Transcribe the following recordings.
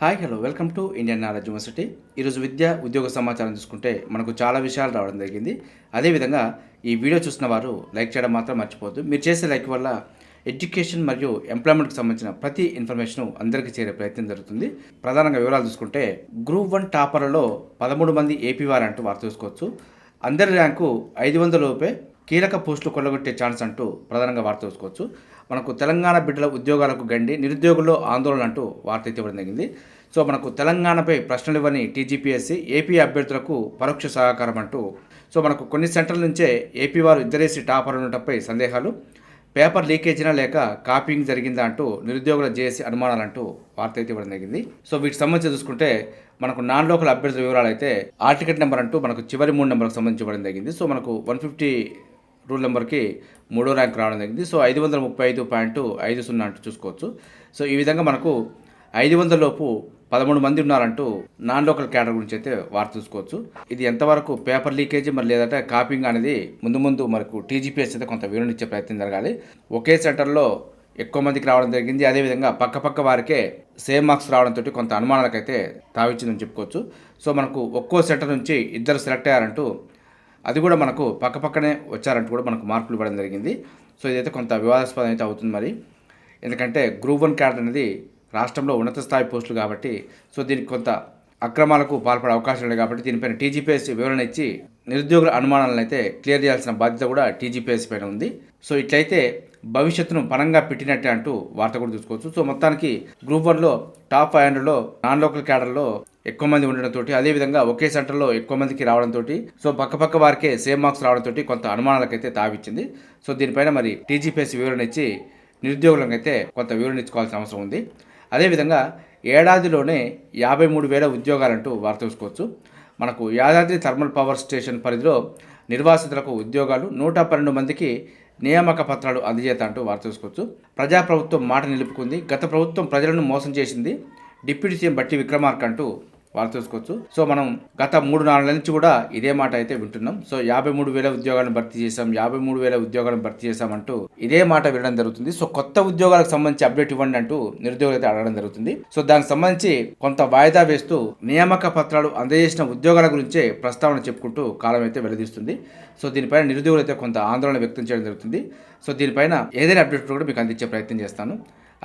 Hi hello welcome to Indian knowledge university ఈరోజు విద్య ఉద్యోగ సమాచారం చూసుకుంటే మనకు చాలా విషయాలు రావడం జరిగింది. అదేవిధంగా ఈ వీడియో చూసిన వారు లైక్ చేయడం మాత్రం మర్చిపోవద్దు. మీరు చేసే లైక్ వల్ల ఎడ్యుకేషన్ మరియు ఎంప్లాయ్మెంట్కి సంబంధించిన ప్రతి ఇన్ఫర్మేషన్ అందరికీ చేరే ప్రయత్నం జరుగుతుంది. ప్రధానంగా వివరాలు చూసుకుంటే గ్రూప్ వన్ టాపర్లలో పదమూడు మంది ఏపీ వారు అంటూ వారు చూసుకోవచ్చు. అందరి ర్యాంకు ఐదు వందల లోపే కీలక పోస్టులు కొల్లగొట్టే ఛాన్స్ అంటూ ప్రధానంగా వార్త చూసుకోవచ్చు మనకు తెలంగాణ బిడ్డల ఉద్యోగాలకు గండి నిరుద్యోగుల్లో ఆందోళన అంటూ వార్త ఇవ్వడం జరిగింది. సో మనకు తెలంగాణపై ప్రశ్నలు ఇవ్వని టీజీపీఎస్సీ ఏపీ అభ్యర్థులకు పరోక్ష సహకారం అంటూ సో మనకు కొన్ని సెంటర్ల నుంచే ఏపీ వారు ఇద్దరేసి టాపర్ ఉండటంపై సందేహాలు. పేపర్ లీకేజీనా లేక కాపీయింగ్ జరిగిందా అంటూ నిరుద్యోగుల జేఏసీ అనుమానాలంటూ వార్త అయితే ఇవ్వడం జరిగింది. సో వీటికి సంబంధించి చూసుకుంటే మనకు నాన్ లోకల్ అభ్యర్థుల వివరాలు అయితే ఆర్టికెట్ నెంబర్ అంటూ మనకు చివరి మూడు నెంబర్కి సంబంధించి ఇవ్వడం జరిగింది. సో మనకు వన్ ఫిఫ్టీ రూల్ నెంబర్కి మూడో ర్యాంక్ రావడం జరిగింది. సో ఐదు వందల ముప్పై ఐదు పాయింట్ ఐదు సున్నా అంటూ చూసుకోవచ్చు. సో ఈ విధంగా మనకు ఐదు వందల లోపు పదమూడు మంది ఉన్నారంటూ నాన్ లోకల్ క్యాడర్ గురించి అయితే వార్త చూసుకోవచ్చు. ఇది ఎంతవరకు పేపర్ లీకేజీ మరి లేదంటే కాపింగ్ అనేది ముందు ముందు మనకు టీజీపీఎస్ అయితే కొంత వివరణ ఇచ్చే ప్రయత్నం జరగాలి. ఒకే సెంటర్లో ఎక్కువ మందికి రావడం జరిగింది. అదేవిధంగా పక్క పక్క వారికే సేమ్ మార్క్స్ రావడంతో కొంత అనుమానాలకైతే తావిచ్చిందని చెప్పుకోవచ్చు. సో మనకు ఒక్కో సెంటర్ నుంచి ఇద్దరు సెలెక్ట్ అయ్యారంటూ అది కూడా మనకు పక్కపక్కనే వచ్చారంటూ కూడా మనకు మార్కులు ఇవ్వడం జరిగింది. సో ఇదైతే కొంత వివాదాస్పదం అయితే అవుతుంది మరి. ఎందుకంటే గ్రూప్ వన్ క్యాడర్ అనేది రాష్ట్రంలో ఉన్నత స్థాయి పోస్టులు కాబట్టి సో దీనికి కొంత అక్రమాలకు పాల్పడే అవకాశం లేదు కాబట్టి దీనిపైన టీజీపీఎస్ వివరణ ఇచ్చి నిరుద్యోగుల అనుమానాలను అయితే క్లియర్ చేయాల్సిన బాధ్యత కూడా టీజీపీఎస్ పైన ఉంది. సో ఇట్లయితే భవిష్యత్తును పనంగా పెట్టినట్టే అంటూ వార్త కూడా చూసుకోవచ్చు సో మొత్తానికి గ్రూప్ వన్లో టాప్ ఫైవ్ హండ్రెడ్లో నాన్ లోకల్ క్యాడర్లో ఎక్కువ మంది ఉండడంతో అదేవిధంగా ఒకే సెంటర్లో ఎక్కువ మందికి రావడంతో సో పక్క పక్క వారికే సేమ్ మార్క్స్ రావడంతో కొంత అనుమానాలకైతే తావిచ్చింది. సో దీనిపైన మరి టీజీపీఎస్ వివరణ ఇచ్చి నిరుద్యోగులకు అయితే కొంత వివరణ ఇచ్చుకోవాల్సిన అవసరం ఉంది. అదేవిధంగా ఏడాదిలోనే యాభై మూడు వేల ఉద్యోగాలంటూ వారు చూసుకోవచ్చు. మనకు యాదాద్రి థర్మల్ పవర్ స్టేషన్ పరిధిలో నిర్వాసితులకు ఉద్యోగాలు నూట పన్నెండు మందికి నియామక పత్రాలు అందజేత అంటూ వారు చూసుకోవచ్చు. ప్రజాప్రభుత్వం మాట నిలుపుకుంది. గత ప్రభుత్వం ప్రజలను మోసం చేసింది. డిప్యూటీ సీఎం బట్టి విక్రమార్క అంటూ వాళ్ళు చూసుకోవచ్చు సో మనం గత మూడు నాలుగు నుంచి కూడా ఇదే మాట అయితే వింటున్నాం. సో యాభై మూడు వేల ఉద్యోగాలను భర్తీ చేశాం యాభై మూడు వేల ఉద్యోగాలను భర్తీ చేశామంటూ ఇదే మాట వినడం జరుగుతుంది. సో కొత్త ఉద్యోగాలకు సంబంధించి అప్డేట్ ఇవ్వండి అంటూ నిరుద్యోగులు అయితే అడగడం జరుగుతుంది. సో దానికి సంబంధించి కొంత వాయిదా వేస్తూ నియామక పత్రాలు అందజేసిన ఉద్యోగాల గురించే ప్రస్తావన చెప్పుకుంటూ కాలం అయితే వెల్లదీస్తుంది సో దీనిపైన నిరుద్యోగులు అయితే కొంత ఆందోళన వ్యక్తం చేయడం జరుగుతుంది. సో దీనిపైన ఏదైనా అప్డేట్ కూడా మీకు అందించే ప్రయత్నం చేస్తాను.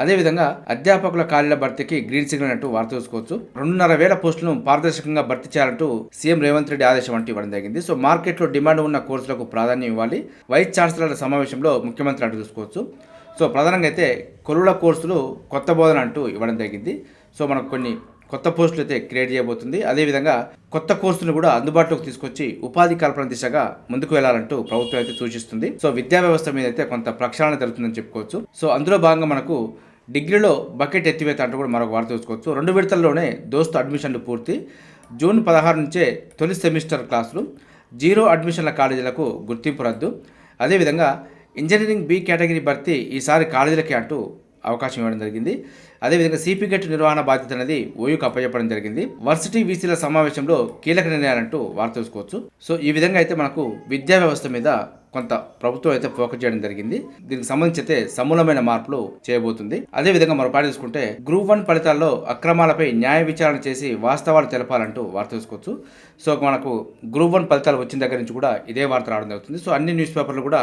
అదేవిధంగా అధ్యాపకుల ఖాళీల భర్తీకి గ్రీన్ సిగ్నల్ అంటూ వార్త చూసుకోవచ్చు. రెండున్నర వేల పోస్టులను పారదర్శకంగా భర్తీ చేయాలంటూ సీఎం రేవంత్ రెడ్డి ఆదేశం అంటూ ఇవ్వడం జరిగింది. సో మార్కెట్లో డిమాండ్ ఉన్న కోర్సులకు ప్రాధాన్యం ఇవ్వాలి. వైస్ ఛాన్సలర్ల సమావేశంలో ముఖ్యమంత్రి అంటూ చూసుకోవచ్చు. సో ప్రధానంగా అయితే కొలువుల కోర్సులు కొత్త బోధన అంటూ ఇవ్వడం జరిగింది. సో మనకు కొన్ని కొత్త పోస్టులు అయితే క్రియేట్ చేయబోతుంది. అదేవిధంగా కొత్త కోర్సును కూడా అందుబాటులోకి తీసుకొచ్చి ఉపాధి కల్పన దిశగా ముందుకు వెళ్ళాలంటూ ప్రభుత్వం అయితే సూచిస్తుంది. సో విద్యా వ్యవస్థ మీద అయితే కొంత ప్రక్షాళన జరుగుతుందని చెప్పుకోవచ్చు. సో అందులో భాగంగా మనకు డిగ్రీలో బకెట్ ఎత్తివేత అంటూ కూడా మరొక వార్త చూసుకోవచ్చు. రెండు విడతల్లోనే దోస్తు అడ్మిషన్లు పూర్తి. జూన్ పదహారు నుంచే తొలి సెమిస్టర్ క్లాసులు. జీరో అడ్మిషన్ల కాలేజీలకు గుర్తింపు రద్దు. అదేవిధంగా ఇంజనీరింగ్ బి కేటగిరీ భర్తీ ఈసారి కాలేజీలకే అంటూ అవకాశం ఇవ్వడం జరిగింది. అదేవిధంగా సిపి గెట్ నిర్వహణ బాధ్యత అనేది ఓయూకి అప్పచెప్పడం జరిగింది. వర్సిటీ వీసీల సమావేశంలో కీలక నిర్ణయాలంటూ వార్త చూసుకోవచ్చు సో ఈ విధంగా అయితే మనకు విద్యా వ్యవస్థ మీద కొంత ప్రభుత్వం అయితే ఫోకస్ చేయడం జరిగింది. దీనికి సంబంధించి అయితే సమూలమైన మార్పులు చేయబోతుంది. అదేవిధంగా మరో పాట చూసుకుంటే గ్రూప్ వన్ ఫలితాల్లో అక్రమాలపై న్యాయ విచారణ చేసి వాస్తవాలు తెలపాలంటూ వార్త చూసుకోవచ్చు సో మనకు గ్రూప్ వన్ ఫలితాలు వచ్చిన దగ్గర నుంచి కూడా ఇదే వార్త రావడం జరుగుతుంది. సో అన్ని న్యూస్ పేపర్లు కూడా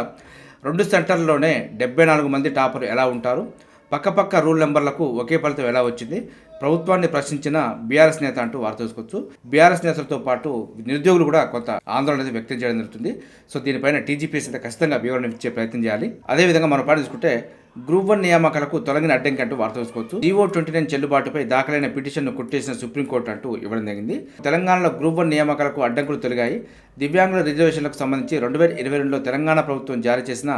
రెండు సెంటర్లలోనే డెబ్బై నాలుగు మంది టాపర్ ఎలా ఉంటారు? పక్కపక్క రూల్ నెంబర్లకు ఒకే ఫలితం ఎలా వచ్చింది? ప్రభుత్వాన్ని ప్రశ్నించిన బీఆర్ఎస్ నేత అంటూ వార్త చూసుకోవచ్చు బీఆర్ఎస్ నేతలతో పాటు నిరుద్యోగులు కూడా కొంత ఆందోళన అనేది వ్యక్తం చేయడం జరుగుతుంది. సో దీనిపైన టీజీపీఎస్ అయితే ఖచ్చితంగా వివరణ ఇచ్చే ప్రయత్నం చేయాలి. అదేవిధంగా మనం పాటు చూసుకుంటే గ్రూప్ వన్ నియామకాలకు తొలగిన అడ్డంకి అంటూ వార్త చూసుకోవచ్చు జీవో ట్వంటీ నైన్ చెల్లుబాటుపై దాఖలైన పిటిషన్ను కొట్టేసిన సుప్రీంకోర్టు అంటూ ఇవ్వడం జరిగింది తెలంగాణలో గ్రూప్ వన్ నియామకాలకు అడ్డంకులు తొలగాయి. దివ్యాంగుల రిజర్వేషన్లకు సంబంధించి రెండు వేల ఇరవై రెండులో తెలంగాణ ప్రభుత్వం జారీ చేసిన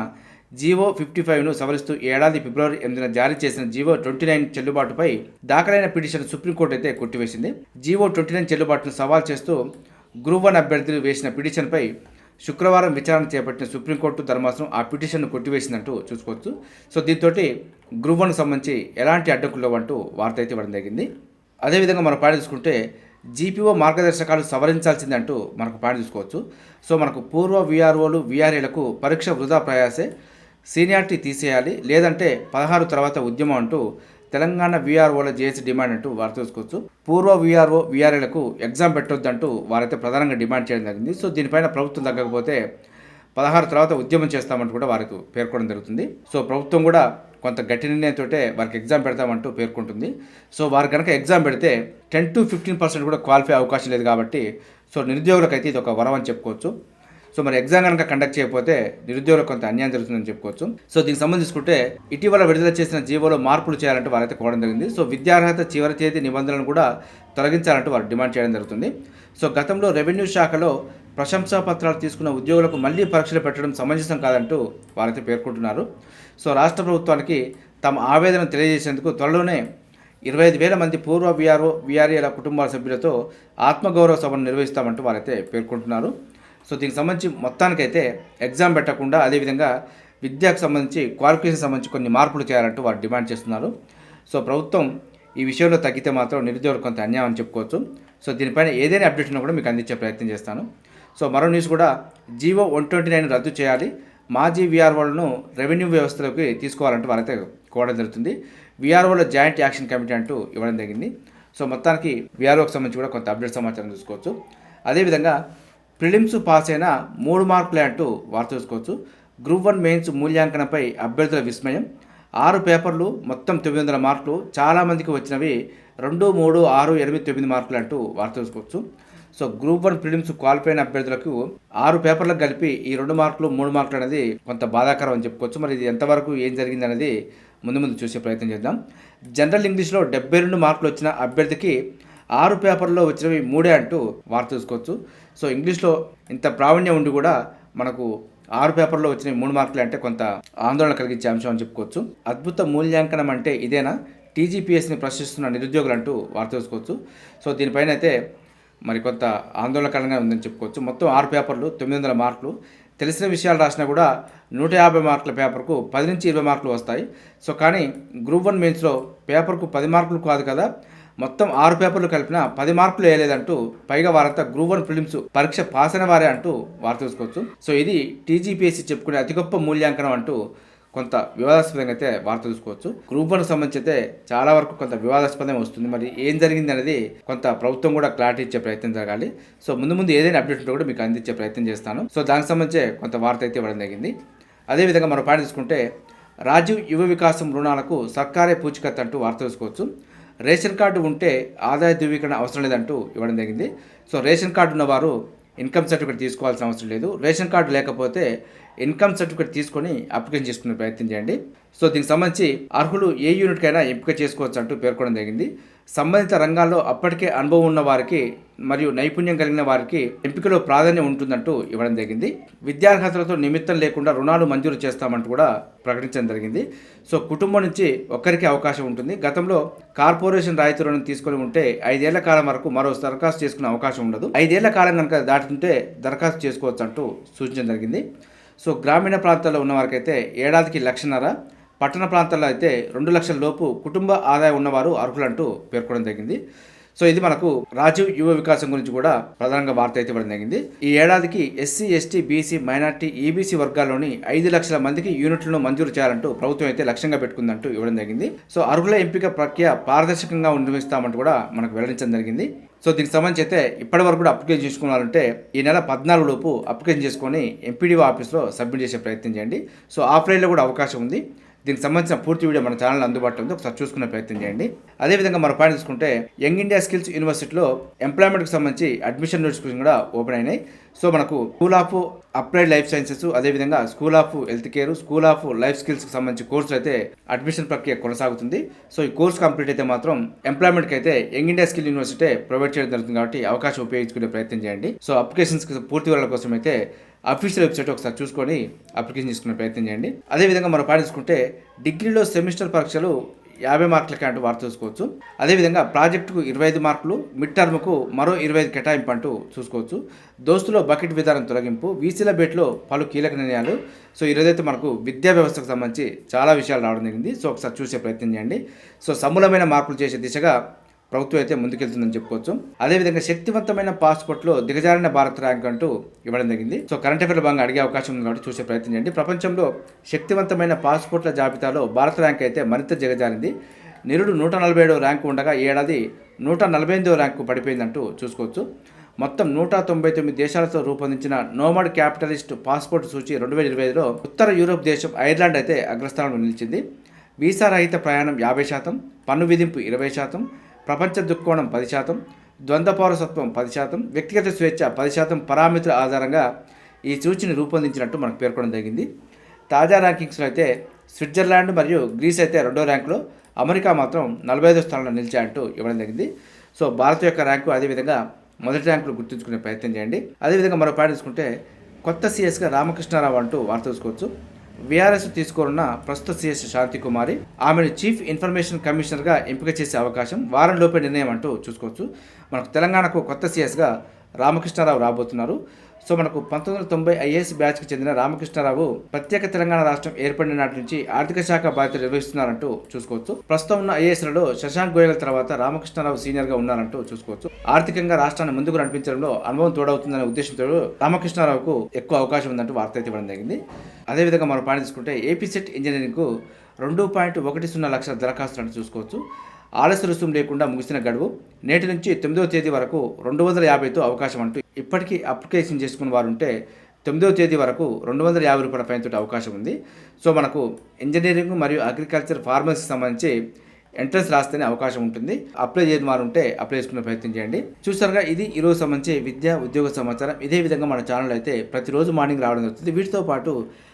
జీవో ఫిఫ్టీ ఫైవ్ను సవరిస్తూ ఏడాది ఫిబ్రవరి ఎనిమిదిన జారీ చేసిన జీవో ట్వంటీ నైన్ చెల్లుబాటుపై దాఖలైన పిటిషన్ సుప్రీంకోర్టు అయితే కొట్టివేసింది. జీవో ట్వంటీ నైన్ చెల్లుబాటును సవాల్ చేస్తూ గ్రూప్ వన్ అభ్యర్థులు వేసిన పిటిషన్పై శుక్రవారం విచారణ చేపట్టిన సుప్రీంకోర్టు ధర్మాసనం ఆ పిటిషన్ను కొట్టివేసిందంటూ చూసుకోవచ్చు. సో దీంతో గ్రూప్ సంబంధించి ఎలాంటి అడ్డంకులు అంటూ వార్త అయితే ఇవ్వడం జరిగింది. అదేవిధంగా మనం పాట చూసుకుంటే జీపీఓ మార్గదర్శకాలు సవరించాల్సిందంటూ మనకు పాయింట్ చూసుకోవచ్చు. సో మనకు పూర్వ విఆర్ఓలు విఆర్ఏలకు పరీక్ష వృధా ప్రయాసే. సీనియారిటీ తీసేయాలి లేదంటే పదహారు తర్వాత ఉద్యమం అంటూ తెలంగాణ వీఆర్ఓల జేఏసీ డిమాండ్ అంటూ వారు చూసుకోవచ్చు పూర్వ వీఆర్ఓ వీఆర్ఏలకు ఎగ్జామ్ పెట్టొద్దంటూ వారైతే ప్రధానంగా డిమాండ్ చేయడం జరిగింది. సో దీనిపైన ప్రభుత్వం తగ్గకపోతే పదహారు తర్వాత ఉద్యమం చేస్తామంటూ కూడా వారికి పేర్కొనడం జరుగుతుంది. సో ప్రభుత్వం కూడా కొంత గట్టి నిర్ణయంతోటే వారికి ఎగ్జామ్ పెడతామంటూ పేర్కొంటుంది. సో వారు కనుక ఎగ్జామ్ పెడితే టెన్ టు ఫిఫ్టీన్ పర్సెంట్ కూడా క్వాలిఫై అవకాశం లేదు కాబట్టి సో నిరుద్యోగులకు అయితే ఇది ఒక వరం అని చెప్పుకోవచ్చు. సో మరి ఎగ్జామ్ కనుక కండక్ట్ చేయకపోతే నిరుద్యోగులకు కొంత అన్యాయం జరుగుతుందని చెప్పుకోవచ్చు. సో దీనికి సంబంధించుకుంటే ఇటీవల విడుదల చేసిన జీవోలో మార్పులు చేయాలంటూ వారైతే కోవడం జరిగింది. సో విద్యార్హత చివరి తేదీ నిబంధనలను కూడా తొలగించాలంటూ వారు డిమాండ్ చేయడం జరుగుతుంది. సో గతంలో రెవెన్యూ శాఖలో ప్రశంసా పత్రాలు తీసుకున్న ఉద్యోగులకు మళ్ళీ పరీక్షలు పెట్టడం సమంజసం కాదంటూ వారైతే పేర్కొంటున్నారు. సో రాష్ట్ర ప్రభుత్వానికి తమ ఆవేదన తెలియజేసేందుకు త్వరలోనే ఇరవై ఐదు వేల మంది పూర్వ విఆర్ఓ విఆర్ఏల కుటుంబాల సభ్యులతో ఆత్మగౌరవ సభను నిర్వహిస్తామంటూ వారైతే పేర్కొంటున్నారు. సో దీనికి సంబంధించి మొత్తానికైతే ఎగ్జామ్ పెట్టకుండా అదేవిధంగా విద్యకు సంబంధించి క్వాలిఫికేషన్ సంబంధించి కొన్ని మార్పులు చేయాలంటూ వారు డిమాండ్ చేస్తున్నారు. సో ప్రభుత్వం ఈ విషయంలో తగ్గితే మాత్రం నిరుద్యోగులు కొంత అన్యాయం అని చెప్పుకోవచ్చు. సో దీనిపైన ఏదైనా అప్డేట్ ఉన్నా కూడా మీకు అందించే ప్రయత్నం చేస్తాను. సో మరో న్యూస్ కూడా జీవో వన్ ట్వంటీ నైన్ రద్దు చేయాలి. మాజీ విఆర్ఓలను రెవెన్యూ వ్యవస్థలోకి తీసుకోవాలంటూ వారైతే కోవడం జరుగుతుంది. విఆర్ఓల జాయింట్ యాక్షన్ కమిటీ అంటూ ఇవ్వడం జరిగింది. సో మొత్తానికి విఆర్ఓకి సంబంధించి కూడా కొంత అప్డేట్ సమాచారం చూసుకోవచ్చు. అదేవిధంగా ప్రిలిమ్స్ పాస్ అయిన మూడు మార్కులే అంటూ వార్త చూసుకోవచ్చు గ్రూప్ వన్ మెయిన్స్ మూల్యాంకనంపై అభ్యర్థుల విస్మయం. ఆరు పేపర్లు మొత్తం తొమ్మిది వందల మార్కులు చాలామందికి వచ్చినవి రెండు మూడు ఆరు ఎనిమిది తొమ్మిది మార్కులు అంటూ వార్త చూసుకోవచ్చు so group one prelims qualify అయిన అభ్యర్థులకు ఆరు పేపర్లకు కలిపి ఈ రెండు మార్కులు మూడు మార్కులు అనేది కొంత బాధాకరం అని చెప్పుకోవచ్చు. మరి ఇది ఎంతవరకు ఏం జరిగింది అనేది ముందు ముందు చూసే ప్రయత్నం చేద్దాం. జనరల్ ఇంగ్లీష్లో డెబ్బై రెండు మార్కులు వచ్చిన అభ్యర్థికి ఆరు పేపర్లో వచ్చినవి మూడే అంటూ వార్త చూసుకోవచ్చు. సో ఇంగ్లీష్లో ఇంత ప్రావీణ్యం ఉండి కూడా మనకు ఆరు పేపర్లో వచ్చిన మూడు మార్కులు అంటే కొంత ఆందోళన కలిగించే అంశం అని చెప్పుకోవచ్చు. అద్భుత మూల్యాంకనం అంటే ఇదేనా? టీజీపీఎస్ని ప్రశ్నిస్తున్న నిరుద్యోగులు అంటూ వార్త చూసుకోవచ్చు. సో దీనిపైన అయితే మరి కొంత ఆందోళనకరంగా ఉందని చెప్పుకోవచ్చు. మొత్తం ఆరు పేపర్లు తొమ్మిది వందల మార్కులు. తెలిసిన విషయాలు రాసినా కూడా నూట యాభై మార్కుల పేపర్కు పది నుంచి ఇరవై మార్కులు వస్తాయి. సో కానీ గ్రూప్ వన్ మెయిన్స్లో పేపర్కు పది మార్కులు కాదు కదా? మొత్తం ఆరు పేపర్లు కలిపిన పది మార్కులు వేయలేదంటూ పైగా వారంతా గ్రూప్ వన్ ఫిలిమ్స్ పరీక్ష పాస్ అయిన వారే అంటూ వార్త చూసుకోవచ్చు సో ఇది టీజీపీఎస్సీ చెప్పుకునే అతి గొప్ప మూల్యాంకనం అంటూ కొంత వివాదాస్పదంగా అయితే వార్త చూసుకోవచ్చు గ్రూప్ వన్ సంబంధించి అయితే చాలా వరకు కొంత వివాదాస్పదం వస్తుంది. మరి ఏం జరిగింది అనేది కొంత ప్రభుత్వం కూడా క్లారిటీ ఇచ్చే ప్రయత్నం జరగాలి. సో ముందు ముందు ఏదైనా అప్డేట్ ఉంటే కూడా మీకు అందించే ప్రయత్నం చేస్తాను. సో దానికి సంబంధించి కొంత వార్త అయితే ఇవ్వడం జరిగింది. అదేవిధంగా మనం పాయింట్ తీసుకుంటే రాజీవ్ యువ వికాసం రుణాలకు సర్కారే పూచికత్తు అంటూ వార్త చూసుకోవచ్చు రేషన్ కార్డు ఉంటే ఆదాయ ధృవీకరణ అవసరం లేదంటూ ఇవ్వడం జరిగింది. సో రేషన్ కార్డు ఉన్నవారు ఇన్కమ్ సర్టిఫికేట్ తీసుకోవాల్సిన అవసరం లేదు. రేషన్ కార్డు లేకపోతే ఇన్కమ్ సర్టిఫికేట్ తీసుకొని అప్లికేషన్ చేసుకునే ప్రయత్నం చేయండి. సో దీనికి సంబంధించి అర్హులు ఏ యూనిట్కైనా ఎంపిక చేసుకోవచ్చు అంటూ పేర్కొనడం జరిగింది. సంబంధిత రంగాల్లో అప్పటికే అనుభవం ఉన్న వారికి మరియు నైపుణ్యం కలిగిన వారికి ఎంపికలో ప్రాధాన్యం ఉంటుందంటూ ఇవ్వడం జరిగింది. విద్యార్హతలతో నిమిత్తం లేకుండా రుణాలు మంజూరు చేస్తామంటూ కూడా ప్రకటించడం జరిగింది. సో కుటుంబం నుంచి ఒక్కరికి అవకాశం ఉంటుంది. గతంలో కార్పొరేషన్ రాయితీ రుణం తీసుకొని ఉంటే ఐదేళ్ళ కాలం వరకు మరో దరఖాస్తు చేసుకునే అవకాశం ఉండదు. ఐదేళ్ళ కాలం కనుక దాటుతుంటే దరఖాస్తు చేసుకోవచ్చు అంటూ సూచించడం జరిగింది. సో గ్రామీణ ప్రాంతాల్లో ఉన్న వారికైతే ఏడాదికి లక్షన్నర పట్టణ ప్రాంతాల్లో అయితే రెండు లక్షల లోపు కుటుంబ ఆదాయం ఉన్నవారు అర్హులంటూ పేర్కొనడం జరిగింది. సో ఇది మనకు రాజీవ్ యువ వికాసం గురించి కూడా ప్రధానంగా వార్త అయితే ఇవ్వడం జరిగింది. ఈ ఏడాదికి SC ST BC minority EBC వర్గాల్లోని ఐదు లక్షల మందికి యూనిట్లను మంజూరు చేయాలంటూ ప్రభుత్వం అయితే లక్ష్యంగా పెట్టుకుందంటూ ఇవ్వడం జరిగింది. సో అర్హుల ఎంపిక ప్రక్రియ పారదర్శకంగా నిర్వహిస్తామంటూ కూడా మనకు వెల్లడించడం జరిగింది. సో దీనికి సంబంధించి అయితే ఇప్పటి వరకు కూడా అప్లికేషన్ చేసుకున్నారంటే ఈ నెల పద్నాలుగు లోపు అప్లికేషన్ చేసుకొని ఎంపీడీఓ ఆఫీస్లో సబ్మిట్ చేసే ప్రయత్నం చేయండి. సో ఆఫ్లైన్లో కూడా అవకాశం ఉంది. దీనికి సంబంధించిన పూర్తి వీడియో మన ఛానల్ అందుబాటులో ఉంది. ఒకసారి చూసుకునే ప్రయత్నం చేయండి. అదేవిధంగా మరో పాయింట్ చూసుకుంటే యంగ్ ఇండియా స్కిల్స్ యూనివర్సిటీలో ఎంప్లాయ్మెంట్కి సంబంధించి అడ్మిషన్ నోటిఫికేషన్ కూడా ఓపెన్ అయినాయి. సో మనకు school of applied life sciences అదేవిధంగా school of health care school of life స్కిల్స్కి సంబంధించి కోర్సులు అయితే అడ్మిషన్ ప్రక్రియ కొనసాగుతుంది. సో ఈ కోర్స్ కంప్లీట్ అయితే మాత్రం ఎంప్లాయ్మెంట్కి అయితే young India skill university provide చేయడం జరుగుతుంది కాబట్టి అవకాశం ఉపయోగించుకునే ప్రయత్నం చేయండి. సో అప్లికేషన్స్కి పూర్తి వివరాల కోసం అయితే అఫీషియల్ వెబ్సైట్ ఒకసారి చూసుకొని అప్లికేషన్ తీసుకునే ప్రయత్నం చేయండి. అదేవిధంగా మనం పాటించుకుంటే డిగ్రీలో సెమిస్టర్ పరీక్షలు యాభై మార్కులకి అంటూ వార్త చూసుకోవచ్చు. అదేవిధంగా ప్రాజెక్టుకు ఇరవై ఐదు మార్కులు మిడ్ టర్మ్కు మరో ఇరవై ఐదు కేటాయింపు అంటూ చూసుకోవచ్చు. దోస్తులో బకెట్ విధానం తొలగింపు వీసీల బేట్లో పలు కీలక నిర్ణయాలు. సో ఈరోజైతే మనకు విద్యా వ్యవస్థకు సంబంధించి చాలా విషయాలు రావడం జరిగింది. సో ఒకసారి చూసే ప్రయత్నం చేయండి. సో సమూలమైన మార్పులు చేసే దిశగా ప్రభుత్వం అయితే ముందుకెళ్తుందని చెప్పుకోవచ్చు. అదేవిధంగా శక్తివంతమైన పాస్పోర్ట్లో దిగజారిన భారత్ ర్యాంక్ అంటూ ఇవ్వడం జరిగింది. సో కరెంట్ అఫేర్ భాగంగా అడిగే అవకాశం ఉంది కాబట్టి చూసే ప్రయత్నం చేయండి. ప్రపంచంలో శక్తివంతమైన పాస్పోర్ట్ల జాబితాలో భారత ర్యాంక్ అయితే మరింత దిగజారింది. నిరుడు నూట నలభై ఏడవ ర్యాంకు ఉండగా ఈ ఏడాది నూట నలభై ఎనిమిదవ ర్యాంకు పడిపోయిందంటూ చూసుకోవచ్చు. మొత్తం నూట తొంభై తొమ్మిది దేశాలతో రూపొందించిన నోమడ్ క్యాపిటలిస్ట్ పాస్పోర్ట్ సూచి రెండు వేల ఇరవై ఐదులో ఉత్తర యూరోప్ దేశం ఐర్లాండ్ అయితే అగ్రస్థానంలో నిలిచింది. వీసా రహిత ప్రయాణం యాభై శాతం పన్ను విధింపు ఇరవై శాతం ప్రపంచ దృక్కోణం పది శాతం ద్వంద్వ పౌరసత్వం పది శాతం వ్యక్తిగత స్వేచ్ఛ పది శాతం పారామితుల ఆధారంగా ఈ సూచిని రూపొందించినట్టు మనకు పేర్కొనడం జరిగింది. తాజా ర్యాంకింగ్స్లో అయితే స్విట్జర్లాండ్ మరియు గ్రీస్ అయితే రెండో ర్యాంకులో అమెరికా మాత్రం నలభై ఐదో స్థానంలో నిలిచాయంటూ ఇవ్వడం జరిగింది. సో భారత్ యొక్క ర్యాంకు అదేవిధంగా మొదటి ర్యాంకులు గుర్తుంచుకునే ప్రయత్నం చేయండి. అదేవిధంగా మరో పాయింట్ తీసుకుంటే కొత్త సీఎస్గా రామకృష్ణారావు అంటూ వార్త చూసుకోవచ్చు. వీఆర్ఎస్ తీసుకోనున్న ప్రస్తుత సీఎస్ శాంతి కుమారి ఆమెను చీఫ్ ఇన్ఫర్మేషన్ కమిషనర్గా ఎంపిక చేసే అవకాశం వారంలోపే నిర్ణయం అంటూ చూసుకోవచ్చు. మనకు తెలంగాణకు కొత్త సీఎస్గా రామకృష్ణారావు రాబోతున్నారు. సో మనకు పంతొమ్మిది వందల తొంభై ఐఏఎస్ బ్యాచ్కి చెందిన రామకృష్ణారావు ప్రత్యేక తెలంగాణ రాష్ట్రం ఏర్పడిన నాటి నుంచి ఆర్థిక శాఖ బాధ్యతలు నిర్వహిస్తున్నారంటూ చూసుకోవచ్చు. ప్రస్తుతం ఉన్న ఐఏఎస్లలో శశాంక్ గోయల్ తర్వాత రామకృష్ణారావు సీనియర్గా ఉన్నారంటూ చూసుకోవచ్చు. ఆర్థికంగా రాష్ట్రాన్ని ముందుకు నడిపించడంలో అనుభవం తోడవుతుందనే ఉద్దేశంతో రామకృష్ణారావుకు ఎక్కువ అవకాశం ఉందంటూ వార్త అయితే ఇవ్వడం జరిగింది. అదేవిధంగా మనం పాయింట్ తీసుకుంటే ఏపీ సెట్ ఇంజనీరింగ్కు రెండు పాయింట్ ఒకటి సున్నా లక్షల దరఖాస్తులను చూసుకోవచ్చు. ఆలస్య రుసుం లేకుండా ముగిసిన గడువు నేటి నుంచి తొమ్మిదవ తేదీ వరకు రెండు వందల యాభైతో అవకాశం అంటూ ఇప్పటికీ అప్లికేషన్ చేసుకున్న వారు ఉంటే తొమ్మిదవ తేదీ వరకు రెండు వందల యాభై రూపాయల ఫైన్ తోటి అవకాశం ఉంది. సో మనకు ఇంజనీరింగ్ మరియు అగ్రికల్చర్ ఫార్మసీకి సంబంధించి ఎంట్రన్స్ రాస్తేనే అవకాశం ఉంటుంది. అప్లై చేయని వారు ఉంటే అప్లై చేసుకునే ప్రయత్నం చేయండి. చూసారుగా ఇది ఈరోజు సంబంధించి విద్య ఉద్యోగ సమాచారం. ఇదే విధంగా మన ఛానల్ అయితే ప్రతిరోజు మార్నింగ్ రావడం జరుగుతుంది. వీటితో పాటు